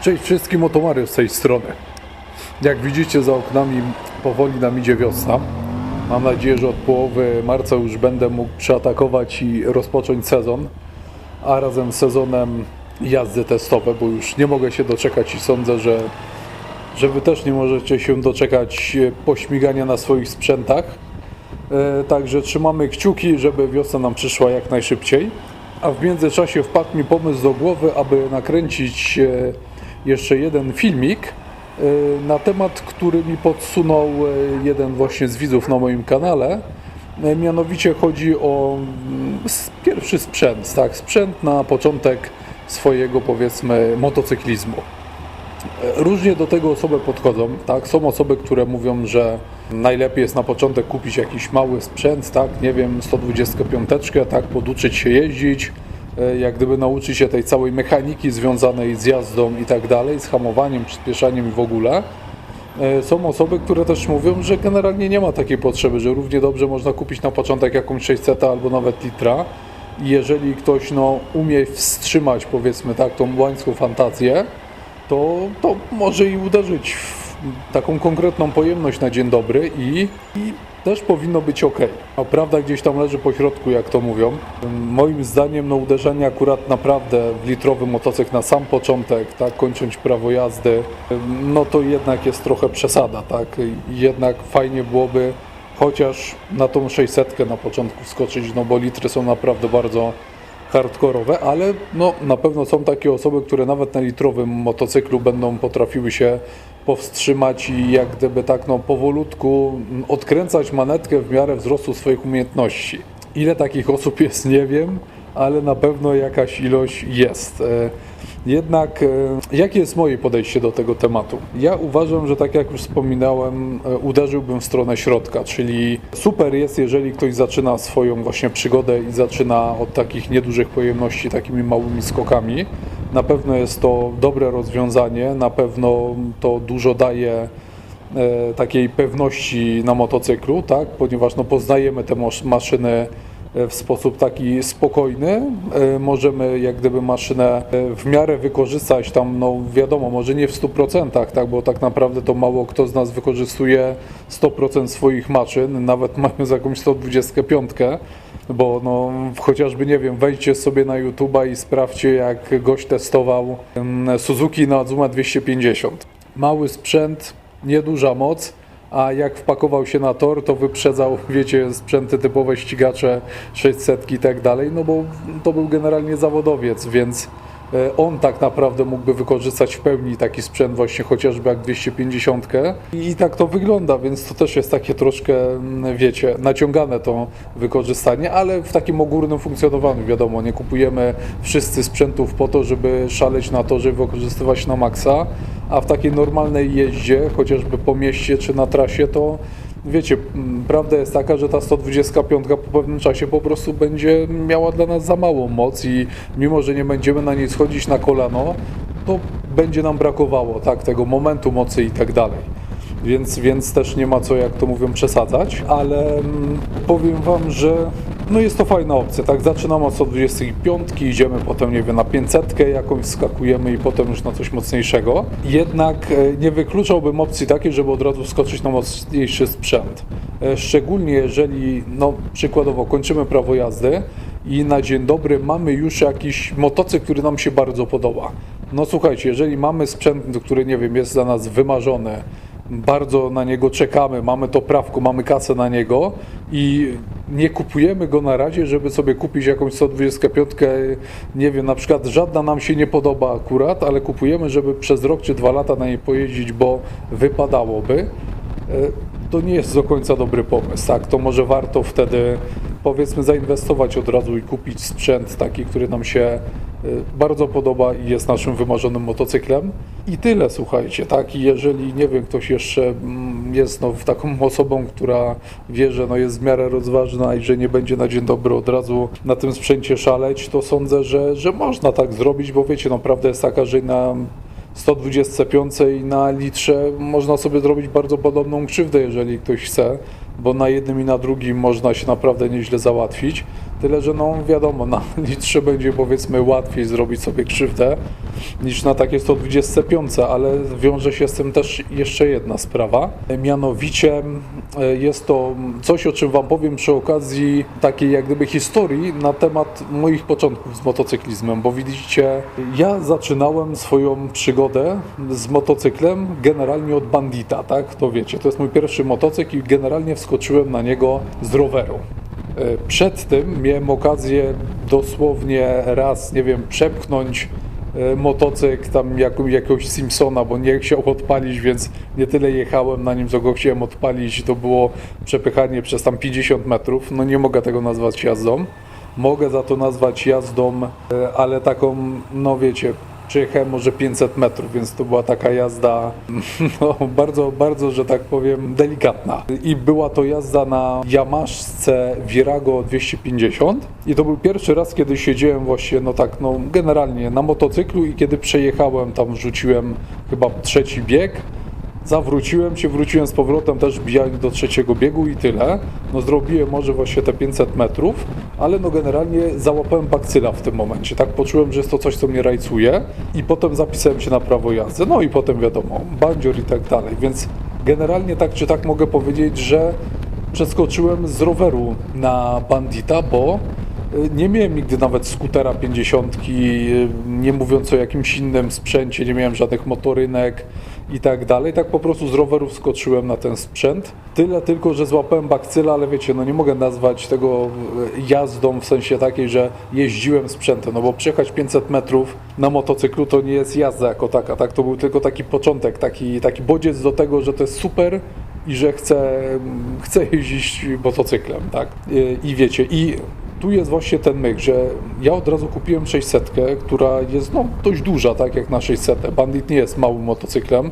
Cześć wszystkim, oto Mario z tej strony. Jak widzicie za oknami powoli nam idzie wiosna. Mam nadzieję, że od połowy marca już będę mógł przeatakować i rozpocząć sezon, a razem z sezonem jazdy testowe, bo już nie mogę się doczekać i sądzę, że, że Wy też nie możecie się doczekać pośmigania na swoich sprzętach. E, Także trzymamy kciuki, żeby wiosna nam przyszła jak najszybciej. A w międzyczasie wpadł mi pomysł do głowy, aby nakręcić e, jeszcze jeden filmik e, na temat, który mi podsunął e, jeden właśnie z widzów na moim kanale. E, Mianowicie chodzi o mm, pierwszy sprzęt, tak, sprzęt na początek swojego powiedzmy motocyklizmu. Różnie do tego osoby podchodzą, tak? Są osoby, które mówią, że najlepiej jest na początek kupić jakiś mały sprzęt, tak? Nie wiem, 125, tak? Poduczyć się jeździć, jak gdyby nauczyć się tej całej mechaniki związanej z jazdą i tak dalej, z hamowaniem, przyspieszaniem w ogóle. E, Są osoby, które też mówią, że generalnie nie ma takiej potrzeby, że równie dobrze można kupić na początek jakąś 600 albo nawet litra. I jeżeli ktoś no, umie wstrzymać, powiedzmy tak, tą łańską fantazję, to, to może i uderzyć w taką konkretną pojemność na dzień dobry i, i też powinno być ok. A prawda gdzieś tam leży po środku, jak to mówią. Moim zdaniem no, uderzenie akurat naprawdę w litrowy motocykl na sam początek, tak, kończąc prawo jazdy, no to jednak jest trochę przesada, tak. Jednak fajnie byłoby chociaż na tą 600 na początku skoczyć, no bo litry są naprawdę bardzo hardkorowe, ale no, na pewno są takie osoby, które nawet na litrowym motocyklu będą potrafiły się powstrzymać i jak gdyby tak no, powolutku odkręcać manetkę w miarę wzrostu swoich umiejętności. Ile takich osób jest, nie wiem, ale na pewno jakaś ilość jest. E, Jednak e, jakie jest moje podejście do tego tematu? Ja uważam, że tak jak już wspominałem, e, uderzyłbym w stronę środka, czyli super jest, jeżeli ktoś zaczyna swoją właśnie przygodę i zaczyna od takich niedużych pojemności, takimi małymi skokami. Na pewno jest to dobre rozwiązanie, na pewno to dużo daje takiej pewności na motocyklu, tak? ponieważ no, poznajemy te maszyny w sposób taki spokojny. E, Możemy jak gdyby maszynę e, w miarę wykorzystać tam, no wiadomo, może nie w 100%, tak? bo tak naprawdę to mało kto z nas wykorzystuje 100% swoich maszyn, nawet mając jakąś 125, bo no chociażby nie wiem, wejdźcie sobie na YouTube'a i sprawdźcie jak gość testował Suzuki na Azuma 250. Mały sprzęt, nieduża moc, a jak wpakował się na tor, to wyprzedzał, wiecie, sprzęty typowe ścigacze, 600 i tak dalej, no bo to był generalnie zawodowiec, więc on tak naprawdę mógłby wykorzystać w pełni taki sprzęt właśnie chociażby jak 250 i tak to wygląda, więc to też jest takie troszkę, mm, wiecie, naciągane to wykorzystanie, ale w takim ogólnym funkcjonowaniu, wiadomo, nie kupujemy wszyscy sprzętów po to, żeby szaleć na to, żeby wykorzystywać na maksa, a w takiej normalnej jeździe, chociażby po mieście czy na trasie, to wiecie, prawda jest taka, że ta 125 po pewnym czasie po prostu będzie miała dla nas za małą moc i mimo, że nie będziemy na niej schodzić na kolano, to będzie nam brakowało tak, tego momentu mocy i tak dalej. Więc, więc też nie ma co, jak to mówią, przesadzać, ale mm, powiem Wam, że no jest to fajna opcja, tak? Zaczynamy od 125, idziemy potem, nie wiem, na 500 jakąś skakujemy i potem już na coś mocniejszego. Jednak e, nie wykluczałbym opcji takiej, żeby od razu wskoczyć na mocniejszy sprzęt. E, Szczególnie jeżeli, no przykładowo, kończymy prawo jazdy i na dzień dobry mamy już jakiś motocykl, który nam się bardzo podoba. No słuchajcie, jeżeli mamy sprzęt, który, nie wiem, jest dla nas wymarzony, bardzo na niego czekamy, mamy to prawko, mamy kasę na niego i nie kupujemy go na razie, żeby sobie kupić jakąś 125, nie wiem, na przykład żadna nam się nie podoba akurat, ale kupujemy, żeby przez rok czy dwa lata na niej pojeździć, bo wypadałoby, e, to nie jest do końca dobry pomysł, tak? To może warto wtedy powiedzmy zainwestować od razu i kupić sprzęt taki, który nam się bardzo podoba i jest naszym wymarzonym motocyklem. I tyle, słuchajcie, tak? I jeżeli, nie wiem, ktoś jeszcze mm, jest no, taką osobą, która wie, że no, jest w miarę rozważna i że nie będzie na dzień dobry od razu na tym sprzęcie szaleć, to sądzę, że, że można tak zrobić, bo wiecie, no prawda jest taka, że na 125 na litrze można sobie zrobić bardzo podobną krzywdę, jeżeli ktoś chce, bo na jednym i na drugim można się naprawdę nieźle załatwić. Tyle, że no wiadomo, na litrze będzie powiedzmy łatwiej zrobić sobie krzywdę niż na takie 125, ale wiąże się z tym też jeszcze jedna sprawa. Mianowicie e, jest to coś, o czym Wam powiem przy okazji takiej jak gdyby historii na temat moich początków z motocyklizmem, bo widzicie, ja zaczynałem swoją przygodę z motocyklem generalnie od Bandita, tak? To wiecie, to jest mój pierwszy motocykl i generalnie wskoczyłem na niego z roweru. E, Przed tym miałem okazję dosłownie raz, nie wiem, przepchnąć e, motocykl tam jak, jakiegoś Simpsona, bo nie chciał odpalić, więc nie tyle jechałem na nim, co go chciałem odpalić. To było przepychanie przez tam 50 metrów. No nie mogę tego nazwać jazdą. Mogę za to nazwać jazdą, e, ale taką, no wiecie, przejechałem może 500 metrów, więc to była taka jazda no, bardzo, bardzo, że tak powiem, delikatna. I była to jazda na Yamaszce Virago 250 i to był pierwszy raz, kiedy siedziałem właśnie, no tak, no generalnie na motocyklu i kiedy przejechałem, tam wrzuciłem chyba trzeci bieg, Zawróciłem się, wróciłem z powrotem, też bijając do trzeciego biegu i tyle. No zrobiłem może właśnie te 500 metrów, ale no generalnie załapałem bakcyla w tym momencie. Tak poczułem, że jest to coś, co mnie rajcuje i potem zapisałem się na prawo jazdy. No i potem wiadomo, bandzior i tak dalej. Więc generalnie tak czy tak mogę powiedzieć, że przeskoczyłem z roweru na bandita, bo y, nie miałem nigdy nawet skutera 50, y, nie mówiąc o jakimś innym sprzęcie, nie miałem żadnych motorynek i tak dalej. Tak po prostu z roweru wskoczyłem na ten sprzęt. Tyle tylko, że złapałem bakcyla, ale wiecie, no nie mogę nazwać tego y, jazdą w sensie takiej, że jeździłem sprzętem, no bo przejechać 500 metrów na motocyklu to nie jest jazda jako taka, tak? To był tylko taki początek, taki, taki bodziec do tego, że to jest super i że chcę, chcę jeździć motocyklem, tak? I, I wiecie, i tu jest właśnie ten myk, że ja od razu kupiłem 600, która jest no, dość duża, tak jak na 600. Bandit nie jest małym motocyklem,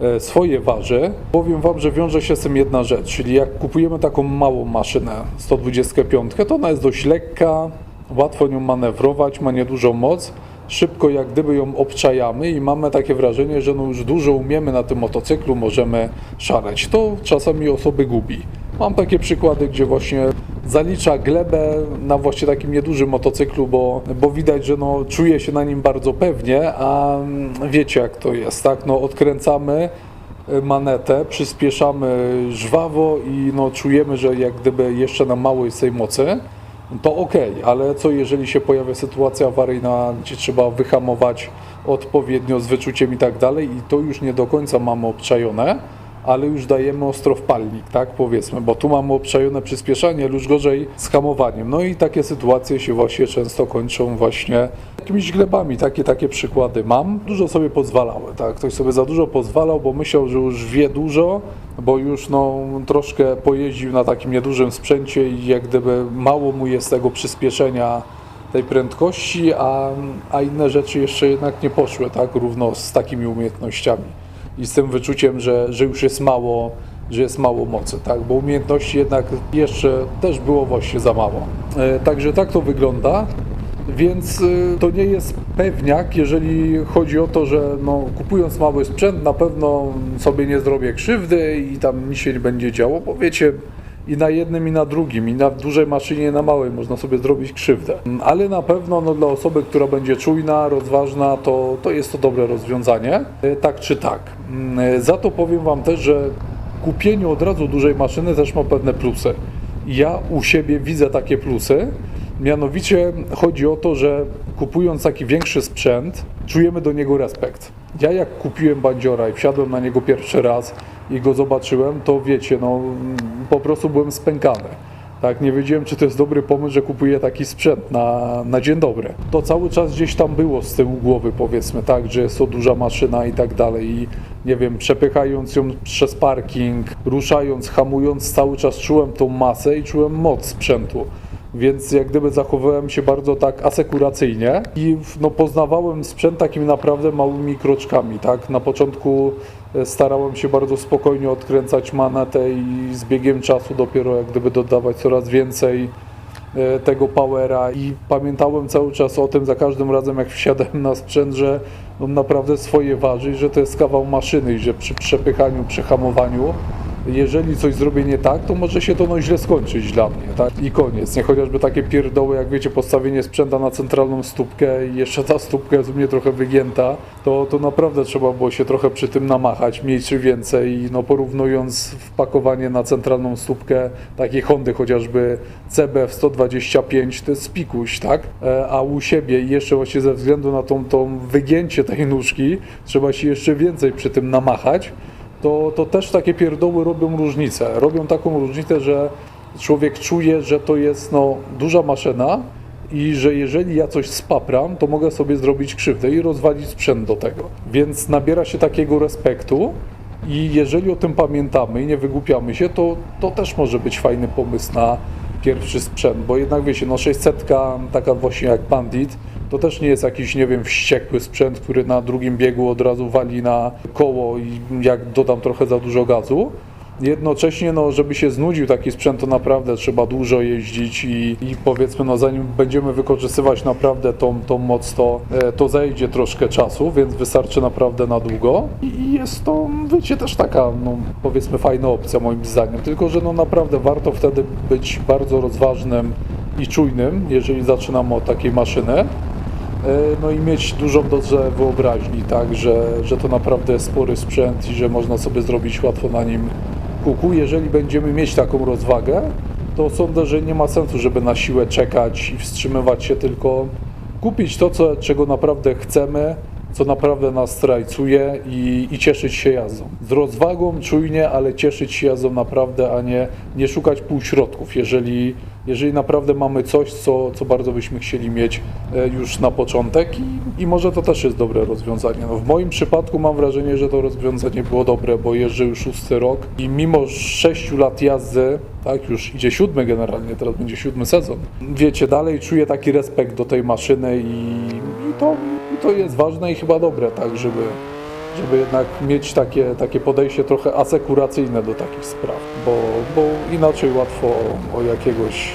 e, swoje waży. Powiem Wam, że wiąże się z tym jedna rzecz, czyli jak kupujemy taką małą maszynę 125, to ona jest dość lekka, łatwo nią manewrować, ma niedużą moc, szybko jak gdyby ją obczajamy i mamy takie wrażenie, że no już dużo umiemy na tym motocyklu, możemy szaleć. To czasami osoby gubi. Mam takie przykłady, gdzie właśnie zalicza glebę na właśnie takim niedużym motocyklu, bo, bo widać, że no, czuje się na nim bardzo pewnie, a mm, wiecie jak to jest, tak? No, odkręcamy y, manetę, przyspieszamy żwawo i no, czujemy, że jak gdyby jeszcze na mało jest tej mocy, to ok, ale co jeżeli się pojawia sytuacja awaryjna, gdzie trzeba wyhamować odpowiednio z wyczuciem i tak dalej i to już nie do końca mamy obczajone, ale już dajemy ostro w palnik, tak powiedzmy, bo tu mamy obczajone przyspieszanie, już gorzej z hamowaniem. No i takie sytuacje się właśnie często kończą właśnie jakimiś glebami. Takie, takie przykłady mam. Dużo sobie pozwalały, tak? Ktoś sobie za dużo pozwalał, bo myślał, że już wie dużo, bo już no, troszkę pojeździł na takim niedużym sprzęcie i jak gdyby mało mu jest tego przyspieszenia tej prędkości, a, a inne rzeczy jeszcze jednak nie poszły tak równo z takimi umiejętnościami i z tym wyczuciem, że, że już jest mało, że jest mało mocy, tak? bo umiejętności jednak jeszcze też było właśnie za mało. E, także tak to wygląda. Więc y, to nie jest pewniak, jeżeli chodzi o to, że no, kupując mały sprzęt, na pewno sobie nie zrobię krzywdy i tam nic się nie będzie działo, bo wiecie, i na jednym, i na drugim, i na dużej maszynie, i na małej można sobie zrobić krzywdę. Ale na pewno no, dla osoby, która będzie czujna, rozważna, to, to jest to dobre rozwiązanie, e, tak czy tak. Mm, Za to powiem Wam też, że kupienie od razu dużej maszyny też ma pewne plusy. Ja u siebie widzę takie plusy, mianowicie chodzi o to, że kupując taki większy sprzęt, czujemy do niego respekt. Ja jak kupiłem bandziora i wsiadłem na niego pierwszy raz i go zobaczyłem, to wiecie, no po prostu byłem spękany. Tak, nie wiedziałem, czy to jest dobry pomysł, że kupuję taki sprzęt na, na dzień dobry. To cały czas gdzieś tam było z tyłu głowy, powiedzmy, tak, że jest to duża maszyna i tak dalej. I nie wiem, przepychając ją przez parking, ruszając, hamując, cały czas czułem tą masę i czułem moc sprzętu więc jak gdyby zachowywałem się bardzo tak asekuracyjnie i no, poznawałem sprzęt takimi naprawdę małymi kroczkami, tak? Na początku starałem się bardzo spokojnie odkręcać manetę i z biegiem czasu dopiero jak gdyby dodawać coraz więcej e, tego powera. I pamiętałem cały czas o tym za każdym razem jak wsiadałem na sprzęt, że on naprawdę swoje waży, i że to jest kawał maszyny i że przy przepychaniu, przy hamowaniu jeżeli coś zrobię nie tak, to może się to no źle skończyć dla mnie, tak? I koniec. Nie chociażby takie pierdoły, jak wiecie, postawienie sprzęta na centralną stópkę i jeszcze ta stópka jest u mnie trochę wygięta, to, to naprawdę trzeba było się trochę przy tym namachać, mniej czy więcej, I no porównując wpakowanie na centralną stópkę takiej Hondy chociażby CBF 125, to jest pikuś, tak? E, A u siebie i jeszcze właśnie ze względu na tą, tą wygięcie tej nóżki, trzeba się jeszcze więcej przy tym namachać, to, to też takie pierdoły robią różnicę. Robią taką różnicę, że człowiek czuje, że to jest no, duża maszyna i że jeżeli ja coś spapram, to mogę sobie zrobić krzywdę i rozwalić sprzęt do tego. Więc nabiera się takiego respektu i jeżeli o tym pamiętamy i nie wygłupiamy się, to, to też może być fajny pomysł na pierwszy sprzęt, bo jednak wiecie, no 600 taka właśnie jak Bandit, to też nie jest jakiś, nie wiem, wściekły sprzęt, który na drugim biegu od razu wali na koło i jak dodam trochę za dużo gazu. Jednocześnie, no, żeby się znudził taki sprzęt, to naprawdę trzeba dużo jeździć i, i powiedzmy, no, zanim będziemy wykorzystywać naprawdę tą, tą moc, to, e, to zajdzie troszkę czasu, więc wystarczy naprawdę na długo. I, jest to, wiecie, też taka, no, powiedzmy, fajna opcja moim zdaniem. Tylko, że no, naprawdę warto wtedy być bardzo rozważnym i czujnym, jeżeli zaczynamy od takiej maszyny. E, No i mieć dużą dozę wyobraźni, tak, że, że to naprawdę spory sprzęt i że można sobie zrobić łatwo na nim kuku. Jeżeli będziemy mieć taką rozwagę, to sądzę, że nie ma sensu, żeby na siłę czekać i wstrzymywać się, tylko kupić to, co, czego naprawdę chcemy, co naprawdę nas strajcuje i, i cieszyć się jazdą. Z rozwagą, czujnie, ale cieszyć się jazdą naprawdę, a nie, nie szukać półśrodków, jeżeli, jeżeli naprawdę mamy coś, co, co bardzo byśmy chcieli mieć e, już na początek i, i może to też jest dobre rozwiązanie. No, w moim przypadku mam wrażenie, że to rozwiązanie było dobre, bo jeżdżę już szósty rok i mimo sześciu lat jazdy, tak, już idzie siódmy generalnie, teraz będzie siódmy sezon. Wiecie, dalej czuję taki respekt do tej maszyny i, i, to, i to jest ważne i chyba dobre, tak, żeby, żeby jednak mieć takie, takie podejście trochę asekuracyjne do takich spraw, bo, bo inaczej łatwo o, jakiegoś,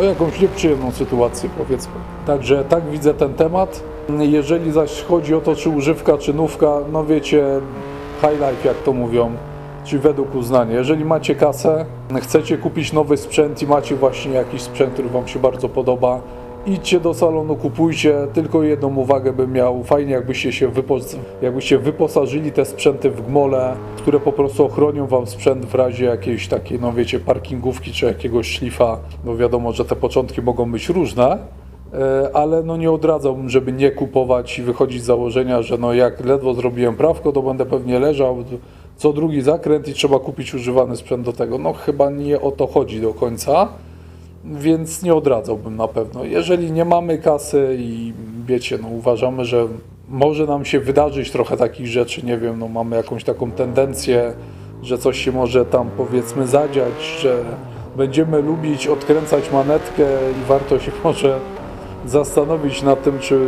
o jakąś nieprzyjemną sytuację powiedzmy. Także tak widzę ten temat. Jeżeli zaś chodzi o to, czy używka, czy nówka, no wiecie, high life jak to mówią, czyli według uznania. Jeżeli macie kasę, chcecie kupić nowy sprzęt i macie właśnie jakiś sprzęt, który Wam się bardzo podoba, idźcie do salonu, kupujcie. Tylko jedną uwagę bym miał. Fajnie jakbyście się wypos- jakbyście wyposażyli te sprzęty w gmole, które po prostu ochronią Wam sprzęt w razie jakiejś takiej, no wiecie, parkingówki czy jakiegoś szlifa. No wiadomo, że te początki mogą być różne. E, ale no nie odradzałbym, żeby nie kupować i wychodzić z założenia, że no jak ledwo zrobiłem prawko, to będę pewnie leżał co drugi zakręt i trzeba kupić używany sprzęt do tego. No chyba nie o to chodzi do końca, więc nie odradzałbym na pewno. Jeżeli nie mamy kasy i wiecie, no uważamy, że może nam się wydarzyć trochę takich rzeczy, nie wiem, no mamy jakąś taką tendencję, że coś się może tam powiedzmy zadziać, że będziemy lubić odkręcać manetkę i warto się może zastanowić nad tym, czy,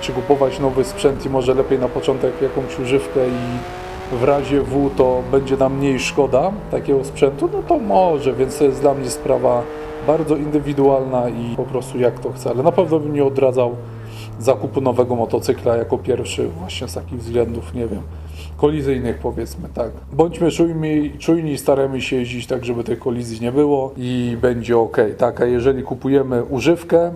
czy kupować nowy sprzęt i może lepiej na początek jakąś używkę i w razie W to będzie nam mniej szkoda takiego sprzętu, no to może, więc to jest dla mnie sprawa bardzo indywidualna i po prostu jak to chcę, ale na pewno bym nie odradzał zakupu nowego motocykla jako pierwszy właśnie z takich względów, nie wiem, kolizyjnych powiedzmy, tak. Bądźmy czujni, czujni staramy się jeździć tak, żeby tej kolizji nie było i będzie ok, tak, a jeżeli kupujemy używkę,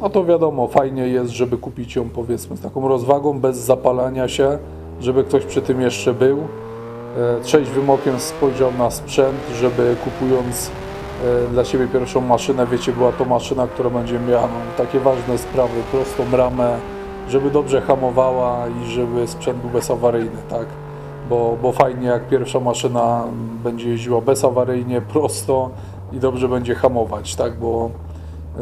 no to wiadomo, fajnie jest, żeby kupić ją powiedzmy z taką rozwagą, bez zapalania się, żeby ktoś przy tym jeszcze był. E, Trzeźwym okiem spojrzał na sprzęt, żeby kupując dla siebie pierwszą maszynę, wiecie, była to maszyna, która będzie miała no, takie ważne sprawy, prostą ramę, żeby dobrze hamowała i żeby sprzęt był bezawaryjny, tak? Bo, bo fajnie jak pierwsza maszyna będzie jeździła bezawaryjnie, prosto i dobrze będzie hamować, tak? Bo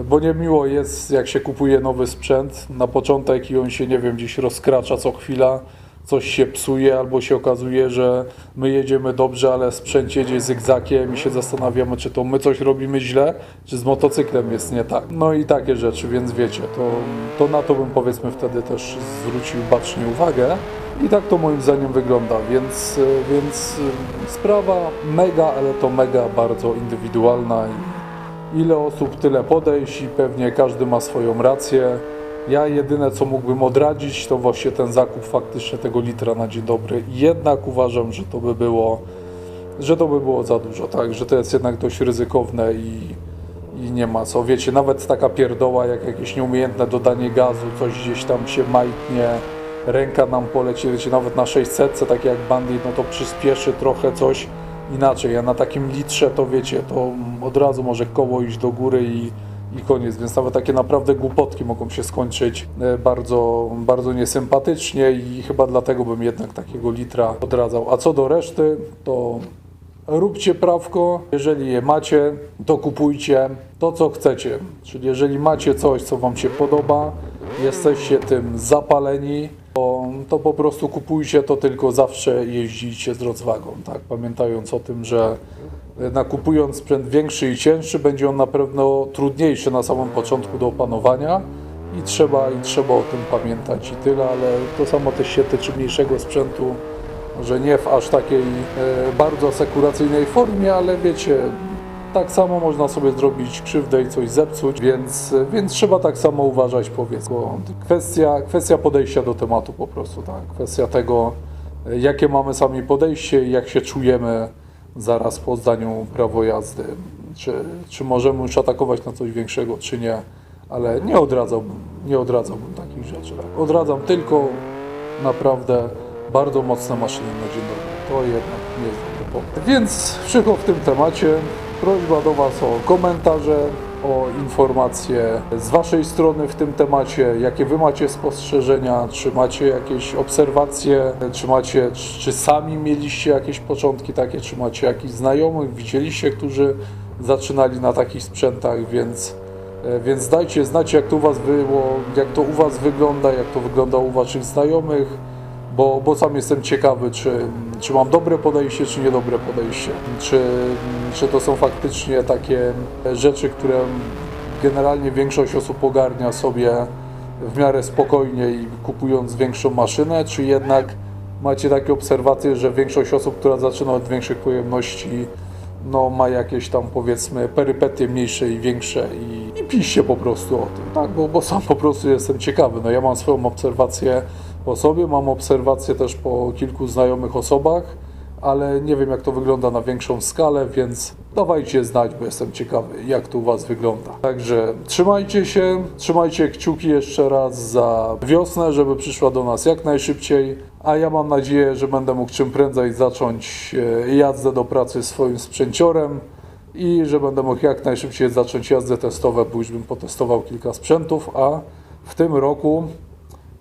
bo niemiło jest, jak się kupuje nowy sprzęt na początek i on się, nie wiem, gdzieś rozkracza co chwila, coś się psuje, albo się okazuje, że my jedziemy dobrze, ale sprzęt jedzie zygzakiem i się zastanawiamy, czy to my coś robimy źle, czy z motocyklem jest nie tak. No i takie rzeczy, więc wiecie, to, to na to bym powiedzmy wtedy też zwrócił bacznie uwagę. I tak to moim zdaniem wygląda, więc, więc sprawa mega, ale to mega bardzo indywidualna ile osób, tyle podejść i pewnie każdy ma swoją rację. Ja jedyne co mógłbym odradzić to właśnie ten zakup faktycznie tego litra na dzień dobry. Jednak uważam, że to by było że to by było za dużo, tak, że to jest jednak dość ryzykowne i, i nie ma co. Wiecie, nawet taka pierdoła jak jakieś nieumiejętne dodanie gazu, coś gdzieś tam się majtnie, ręka nam poleci, wiecie, nawet na 600, tak jak Bandit, no to przyspieszy trochę coś inaczej. A na takim litrze to wiecie, to od razu może koło iść do góry i, i koniec. Więc nawet takie naprawdę głupotki mogą się skończyć e, bardzo, bardzo niesympatycznie i chyba dlatego bym jednak takiego litra odradzał. A co do reszty, to róbcie prawko. Jeżeli je macie, to kupujcie to, co chcecie. Czyli jeżeli macie coś, co Wam się podoba, jesteście tym zapaleni, to, to po prostu kupujcie to, tylko zawsze jeździcie z rozwagą. Tak? Pamiętając o tym, że nakupując sprzęt większy i cięższy, będzie on na pewno trudniejszy na samym początku do opanowania. I trzeba, I trzeba o tym pamiętać i tyle, ale to samo też się tyczy mniejszego sprzętu, że nie w aż takiej e, bardzo asekuracyjnej formie, ale wiecie, tak samo można sobie zrobić krzywdę i coś zepsuć, więc, więc trzeba tak samo uważać powiedzmy. Kwestia, kwestia podejścia do tematu po prostu, tak? Kwestia tego, e, jakie mamy sami podejście i jak się czujemy zaraz po zdaniu prawo jazdy. Czy, czy możemy już atakować na coś większego, czy nie. Ale nie odradzałbym, nie odradzałbym takich rzeczy. Odradzam tylko naprawdę bardzo mocne maszyny na dzień dobry. To jednak nie jest dobry pomysł. Więc wszystko w tym temacie. Prośba do Was o komentarze, o informacje z Waszej strony w tym temacie, jakie Wy macie spostrzeżenia, czy macie jakieś obserwacje, czy macie, czy, sami mieliście jakieś początki takie, czy macie jakichś znajomych, widzieliście, którzy zaczynali na takich sprzętach, więc E, Więc dajcie znać, jak to u Was było, jak to u Was wygląda, jak to wygląda u Waszych znajomych, bo, bo sam jestem ciekawy, czy, czy mam dobre podejście, czy niedobre podejście. Czy, czy to są faktycznie takie rzeczy, które generalnie większość osób ogarnia sobie w miarę spokojnie i kupując większą maszynę, czy jednak macie takie obserwacje, że większość osób, która zaczyna od większych pojemności, no, ma jakieś tam powiedzmy perypetie mniejsze i większe i, i piszcie po prostu o tym, tak? Bo, bo sam po prostu jestem ciekawy. No ja mam swoją obserwację po sobie, mam obserwację też po kilku znajomych osobach, ale nie wiem jak to wygląda na większą skalę, więc dawajcie znać, bo jestem ciekawy jak to u Was wygląda. Także trzymajcie się, trzymajcie kciuki jeszcze raz za wiosnę, żeby przyszła do nas jak najszybciej, a ja mam nadzieję, że będę mógł czym prędzej zacząć e, jazdę do pracy swoim sprzęciorem i że będę mógł jak najszybciej zacząć jazdę testowe, bo już bym potestował kilka sprzętów, a w tym roku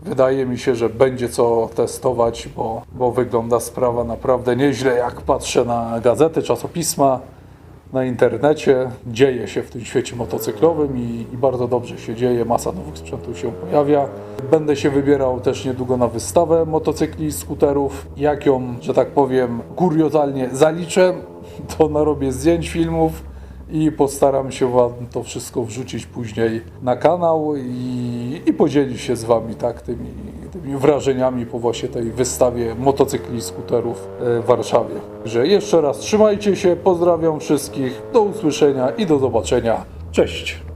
Wydaje mi się, że będzie co testować, bo, bo wygląda sprawa naprawdę nieźle. Jak patrzę na gazety, czasopisma, na internecie, dzieje się w tym świecie motocyklowym i, i bardzo dobrze się dzieje. Masa nowych sprzętów się pojawia. Będę się wybierał też niedługo na wystawę motocykli i skuterów. Jak ją, że tak powiem, kuriozalnie zaliczę, to narobię zdjęć, filmów i postaram się Wam to wszystko wrzucić później na kanał i, i podzielić się z Wami tak, tymi, tymi wrażeniami po właśnie tej wystawie motocykli i skuterów e, w Warszawie. Że jeszcze raz trzymajcie się, pozdrawiam wszystkich, do usłyszenia i do zobaczenia. Cześć!